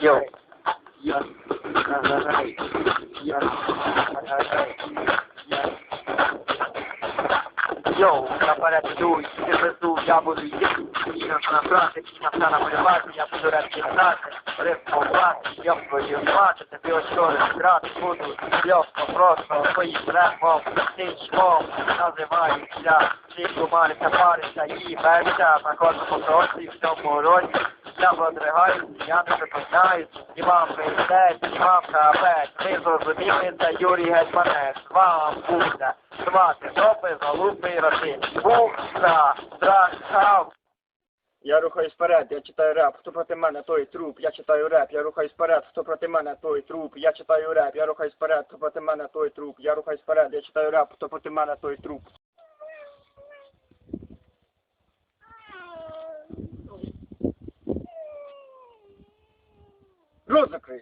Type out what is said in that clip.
Я нагораю. Я нагораю. Я... Йоу, наперед йду, ти везу, я буду йти. Кінос набрати, кінос намалювати, я буду реп кидати. Реп повати, йоп твою мати, тобі очори грати буду. Йоп, просто своїм репом, ти чмом, називаюся. Всі кумарися, парися і берся, на кожному кроці, в цьому році. Я подригаюсь, я не припиняюсь, і вам прийдеться, і вам капець. Ви зрозуміли, це Юрій Гетьманець. Вам буде звати жопи, залупи і роти. Бухта, дракав. Я рухаюсь вперед, я читаю реп, хто проти мене, той труп, я читаю реп, я рухаюсь вперед, хто проти мене, той труп, я читаю реп, я рухаюсь вперед, хто проти мене, той труп, я рухаюсь вперед, я читаю реп, хто проти мене, той труп. ローズクイ。